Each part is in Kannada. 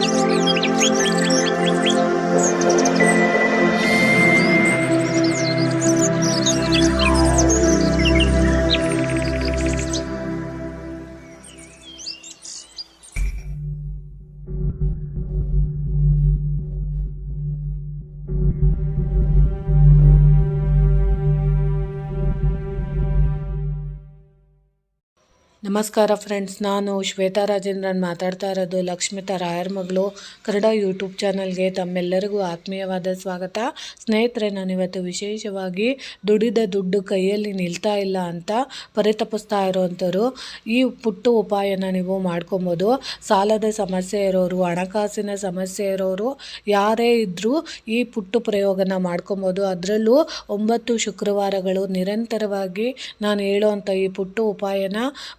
Música ನಮಸ್ಕಾರ ಫ್ರೆಂಡ್ಸ್, ನಾನು ಶ್ವೇತಾ ರಾಜೇಂದ್ರನ್ ಮಾತಾಡ್ತಾ ಇರೋದು ಲಕ್ಷ್ಮಿತಾ ರಾಯರ್ ಮಗಳು. ಕನ್ನಡ ಯೂಟ್ಯೂಬ್ ಚಾನಲ್ಗೆ ತಮ್ಮೆಲ್ಲರಿಗೂ ಆತ್ಮೀಯವಾದ ಸ್ವಾಗತ. ಸ್ನೇಹಿತರೆ ನಾನಿವತ್ತು ವಿಶೇಷವಾಗಿ ದುಡಿದ ದುಡ್ಡು ಕೈಯಲ್ಲಿ ನಿಲ್ತಾ ಇಲ್ಲ ಅಂತ ಪರಿತಪಿಸ್ತಾ ಇರೋವಂಥವ್ರು ಈ ಪುಟ್ಟ ಉಪಾಯನ ನೀವು ಮಾಡ್ಕೊಬೋದು. ಸಾಲದ ಸಮಸ್ಯೆ ಇರೋರು, ಹಣಕಾಸಿನ ಸಮಸ್ಯೆ ಇರೋರು, ಯಾರೇ ಇದ್ದರೂ ಈ ಪುಟ್ಟ ಪ್ರಯೋಗನ ಮಾಡ್ಕೊಬೋದು. ಅದರಲ್ಲೂ ಒಂಬತ್ತು ಶುಕ್ರವಾರಗಳು ನಿರಂತರವಾಗಿ ನಾನು ಹೇಳೋವಂಥ ಈ ಪುಟ್ಟ ಉಪಾಯನ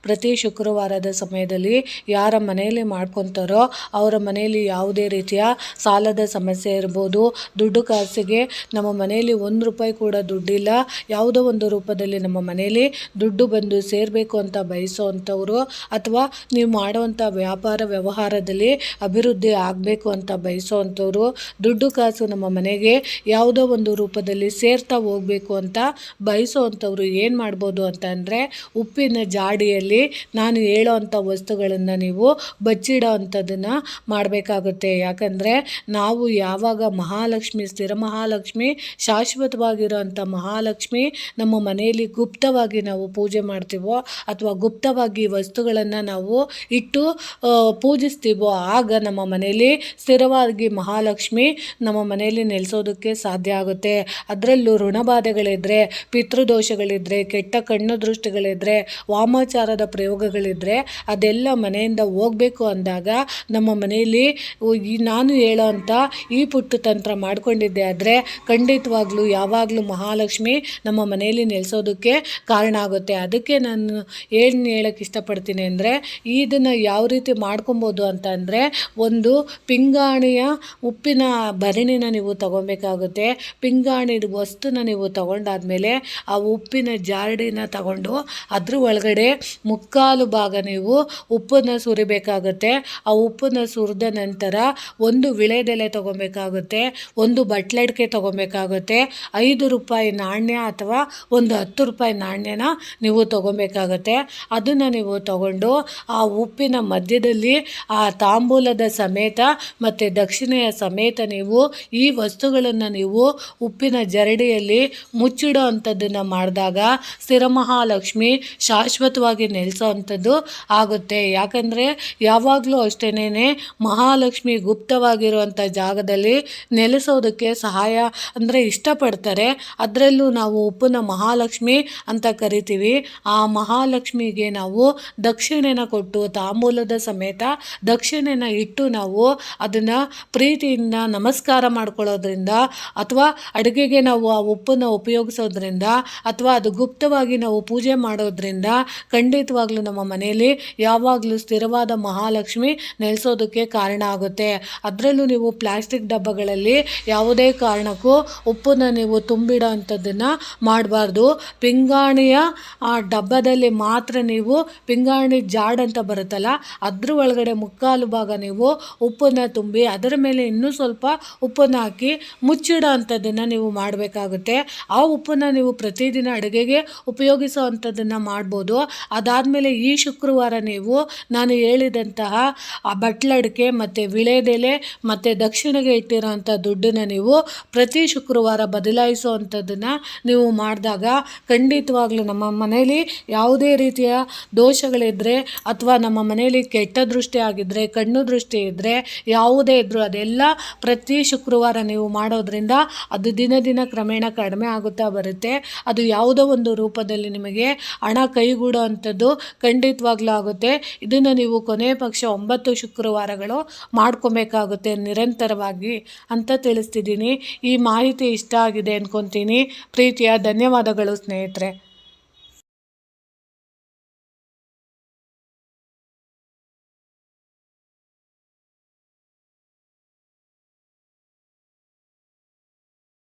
ಪ್ರತಿ ಶುಕ್ರವಾರದ ಸಮಯದಲ್ಲಿ ಯಾರ ಮನೆಯಲ್ಲಿ ಮಾಡ್ಕೊತಾರೋ ಅವರ ಮನೆಯಲ್ಲಿ ಯಾವುದೇ ರೀತಿಯ ಸಾಲದ ಸಮಸ್ಯೆ ಇರ್ಬೋದು. ದುಡ್ಡು ಕಾಸಿಗೆ ನಮ್ಮ ಮನೆಯಲ್ಲಿ ಒಂದು ರೂಪಾಯಿ ಕೂಡ ದುಡ್ಡಿಲ್ಲ. ಯಾವುದೋ ಒಂದು ರೂಪದಲ್ಲಿ ನಮ್ಮ ಮನೆಯಲ್ಲಿ ದುಡ್ಡು ಬಂದು ಸೇರಬೇಕು ಅಂತ ಬಯಸೋವಂಥವ್ರು ಅಥವಾ ನೀವು ಮಾಡುವಂಥ ವ್ಯಾಪಾರ ವ್ಯವಹಾರದಲ್ಲಿ ಅಭಿವೃದ್ಧಿ ಆಗಬೇಕು ಅಂತ ಬಯಸೋವಂಥವ್ರು ದುಡ್ಡು ಕಾಸು ನಮ್ಮ ಮನೆಗೆ ಯಾವುದೋ ಒಂದು ರೂಪದಲ್ಲಿ ಸೇರ್ತಾ ಹೋಗಬೇಕು ಅಂತ ಬಯಸೋವಂಥವ್ರು ಏನು ಮಾಡ್ಬೋದು ಅಂತ ಅಂದರೆ ಉಪ್ಪಿನ ಜಾಡಿಯಲ್ಲಿ ನಾನು ಹೇಳೋ ಅಂಥ ವಸ್ತುಗಳನ್ನು ನೀವು ಬಚ್ಚಿಡೋ ಅಂಥದ್ದನ್ನು ಮಾಡಬೇಕಾಗುತ್ತೆ. ಯಾಕಂದರೆ ನಾವು ಯಾವಾಗ ಮಹಾಲಕ್ಷ್ಮಿ, ಸ್ಥಿರ ಮಹಾಲಕ್ಷ್ಮಿ, ಶಾಶ್ವತವಾಗಿರೋ ಅಂಥ ಮಹಾಲಕ್ಷ್ಮಿ ನಮ್ಮ ಮನೆಯಲ್ಲಿ ಗುಪ್ತವಾಗಿ ನಾವು ಪೂಜೆ ಮಾಡ್ತೀವೋ ಅಥವಾ ಗುಪ್ತವಾಗಿ ವಸ್ತುಗಳನ್ನು ನಾವು ಇಟ್ಟು ಪೂಜಿಸ್ತೀವೋ ಆಗ ನಮ್ಮ ಮನೆಯಲ್ಲಿ ಸ್ಥಿರವಾಗಿ ಮಹಾಲಕ್ಷ್ಮಿ ನಮ್ಮ ಮನೆಯಲ್ಲಿ ನೆಲೆಸೋದಕ್ಕೆ ಸಾಧ್ಯ ಆಗುತ್ತೆ. ಅದರಲ್ಲೂ ಋಣಬಾಧೆಗಳಿದ್ದರೆ ಪಿತೃದೋಷಗಳಿದ್ದರೆ ಕೆಟ್ಟ ಕಣ್ಣು ದೃಷ್ಟಿಗಳಿದ್ದರೆ ವಾಮಾಚಾರದ ಪ್ರಯೋಗಗಳಿದ್ದರೆ ಅದೆಲ್ಲ ಮನೆಯಿಂದ ಹೋಗಬೇಕು ಅಂದಾಗ ನಮ್ಮ ಮನೆಯಲ್ಲಿ ನಾನು ಹೇಳೋ ಅಂಥ ಈ ಪುಟ್ಟು ತಂತ್ರ ಮಾಡ್ಕೊಂಡಿದ್ದೆ ಆದರೆ ಖಂಡಿತವಾಗ್ಲೂ ಯಾವಾಗಲೂ ಮಹಾಲಕ್ಷ್ಮಿ ನಮ್ಮ ಮನೆಯಲ್ಲಿ ನೆಲೆಸೋದಕ್ಕೆ ಕಾರಣ ಆಗುತ್ತೆ. ಅದಕ್ಕೆ ನಾನು ಏನು ಹೇಳೋಕ್ಕೆ ಇಷ್ಟಪಡ್ತೀನಿ ಅಂದರೆ ಇದನ್ನು ಯಾವ ರೀತಿ ಮಾಡ್ಕೊಬೋದು ಅಂತ ಒಂದು ಪಿಂಗಾಣಿಯ ಉಪ್ಪಿನ ಭರಣಿನ ನೀವು ತಗೊಬೇಕಾಗುತ್ತೆ ಪಿಂಗಾಣಿದ ವಸ್ತುನ ನೀವು ತಗೊಂಡಾದ್ಮೇಲೆ ಆ ಉಪ್ಪಿನ ಜಾರಡಿನ ತಗೊಂಡು ಅದ್ರ ಒಳಗಡೆ ಮುಕ್ಕಾಲು ಭಾಗ ನೀವು ಉಪ್ಪನ್ನು ಸುರಿಬೇಕಾಗುತ್ತೆ. ಆ ಉಪ್ಪನ್ನು ಸುರಿದ ನಂತರ ಒಂದು ವಿಳೆದೆಲೆ ತಗೊಬೇಕಾಗುತ್ತೆ, ಒಂದು ಬಟ್ಲಡ್ಕೆ ತಗೊಬೇಕಾಗುತ್ತೆ, ಐದು ರೂಪಾಯಿ ನಾಣ್ಯ ಅಥವಾ ಒಂದು ಹತ್ತು ರೂಪಾಯಿ ನಾಣ್ಯನ ನೀವು ತೊಗೊಬೇಕಾಗುತ್ತೆ. ಅದನ್ನು ನೀವು ತಗೊಂಡು ಆ ಉಪ್ಪಿನ ಮಧ್ಯದಲ್ಲಿ ಆ ತಾಂಬೂಲದ ಸಮೇತ ಮತ್ತು ದಕ್ಷಿಣೆಯ ಸಮೇತ ನೀವು ಈ ವಸ್ತುಗಳನ್ನು ನೀವು ಉಪ್ಪಿನ ಜರಡಿಯಲ್ಲಿ ಮುಚ್ಚಿಡೋ ಅಂಥದ್ದನ್ನು ಮಾಡಿದಾಗ ಸ್ಥಿರಮಹಾಲಕ್ಷ್ಮಿ ಶಾಶ್ವತವಾಗಿ ಶಾಶ್ವತವಾಗಿ ಅಂಥದ್ದು ಆಗುತ್ತೆ. ಯಾಕಂದರೆ ಯಾವಾಗಲೂ ಅಷ್ಟೇನೆ ಮಹಾಲಕ್ಷ್ಮಿ ಗುಪ್ತವಾಗಿರುವಂಥ ಜಾಗದಲ್ಲಿ ನೆಲೆಸೋದಕ್ಕೆ ಸಹಾಯ ಅಂದರೆ ಇಷ್ಟಪಡ್ತಾರೆ. ಅದರಲ್ಲೂ ನಾವು ಉಪ್ಪನ ಮಹಾಲಕ್ಷ್ಮಿ ಅಂತ ಕರಿತೀವಿ. ಆ ಮಹಾಲಕ್ಷ್ಮಿಗೆ ನಾವು ದಕ್ಷಿಣೆನ ಕೊಟ್ಟು ತಾಂಬೂಲದ ಸಮೇತ ದಕ್ಷಿಣೆನ ಇಟ್ಟು ನಾವು ಅದನ್ನು ಪ್ರೀತಿಯಿಂದ ನಮಸ್ಕಾರ ಮಾಡ್ಕೊಳ್ಳೋದ್ರಿಂದ ಅಥವಾ ಅಡುಗೆಗೆ ನಾವು ಆ ಉಪ್ಪನ್ನು ಉಪಯೋಗಿಸೋದ್ರಿಂದ ಅಥವಾ ಅದು ಗುಪ್ತವಾಗಿ ನಾವು ಪೂಜೆ ಮಾಡೋದ್ರಿಂದ ಖಂಡಿತವಾಗ್ಲೂ ನಮ್ಮ ಮನೆಯಲ್ಲಿ ಯಾವಾಗಲೂ ಸ್ಥಿರವಾದ ಮಹಾಲಕ್ಷ್ಮಿ ನೆಲೆಸೋದಕ್ಕೆ ಕಾರಣ ಆಗುತ್ತೆ. ಅದರಲ್ಲೂ ನೀವು ಪ್ಲಾಸ್ಟಿಕ್ ಡಬ್ಬಗಳಲ್ಲಿ ಯಾವುದೇ ಕಾರಣಕ್ಕೂ ಉಪ್ಪನ್ನು ನೀವು ತುಂಬಿಡೋ ಅಂಥದ್ದನ್ನು ಮಾಡಬಾರ್ದು. ಪಿಂಗಾಣಿಯ ಆ ಡಬ್ಬದಲ್ಲಿ ಮಾತ್ರ ನೀವು ಪಿಂಗಾಣಿ ಜಾಡ್ ಅಂತ ಬರುತ್ತಲ್ಲ, ಅದ್ರ ಒಳಗಡೆ ಮುಕ್ಕಾಲು ಭಾಗ ನೀವು ಉಪ್ಪನ್ನು ತುಂಬಿ ಅದರ ಮೇಲೆ ಇನ್ನೂ ಸ್ವಲ್ಪ ಉಪ್ಪನ್ನು ಹಾಕಿ ಮುಚ್ಚಿಡೋ ಅಂಥದ್ದನ್ನು ನೀವು ಮಾಡಬೇಕಾಗುತ್ತೆ. ಆ ಉಪ್ಪನ್ನು ನೀವು ಪ್ರತಿದಿನ ಅಡುಗೆಗೆ ಉಪಯೋಗಿಸೋ ಅಂಥದ್ದನ್ನು ಮಾಡ್ಬೋದು ಅದಾದಮೇಲೆ ಈ ಶುಕ್ರವಾರ ನೀವು ನಾನು ಹೇಳಿದಂತಹ ಆ ಬಟ್ಲಡಿಕೆ ಮತ್ತು ವಿಳೆದೆಲೆ ಮತ್ತು ದಕ್ಷಿಣಗೆ ಇಟ್ಟಿರೋ ಅಂಥ ದುಡ್ಡನ್ನು ನೀವು ಪ್ರತಿ ಶುಕ್ರವಾರ ಬದಲಾಯಿಸುವಂಥದ್ದನ್ನು ನೀವು ಮಾಡಿದಾಗ ಖಂಡಿತವಾಗ್ಲೂ ನಮ್ಮ ಮನೆಯಲ್ಲಿ ಯಾವುದೇ ರೀತಿಯ ದೋಷಗಳಿದ್ದರೆ ಅಥವಾ ನಮ್ಮ ಮನೆಯಲ್ಲಿ ಕೆಟ್ಟ ದೃಷ್ಟಿ ಆಗಿದ್ದರೆ ಕಣ್ಣು ದೃಷ್ಟಿ ಇದ್ದರೆ ಯಾವುದೇ ಇದ್ದರೂ ಅದೆಲ್ಲ ಪ್ರತಿ ಶುಕ್ರವಾರ ನೀವು ಮಾಡೋದ್ರಿಂದ ಅದು ದಿನ ದಿನ ಕ್ರಮೇಣ ಕಡಿಮೆ ಆಗುತ್ತಾ ಬರುತ್ತೆ. ಅದು ಯಾವುದೋ ಒಂದು ರೂಪದಲ್ಲಿ ನಿಮಗೆ ಹಣ ಕೈಗೂಡೋ ಅಂಥದ್ದು ಖಂಡಿತವಾಗ್ಲೂ ಆಗುತ್ತೆ. ಇದನ್ನು ನೀವು ಕೊನೆ ಪಕ್ಷ ಒಂಬತ್ತು ಶುಕ್ರವಾರಗಳು ಮಾಡ್ಕೊಬೇಕಾಗುತ್ತೆ ನಿರಂತರವಾಗಿ ಅಂತ ತಿಳಿಸ್ತಿದ್ದೀನಿ. ಈ ಮಾಹಿತಿ ಇಷ್ಟ ಆಗಿದೆ ಅಂದ್ಕೊತೀನಿ ಪ್ರೀತಿಯ ಧನ್ಯವಾದಗಳು ಸ್ನೇಹಿತರೆ.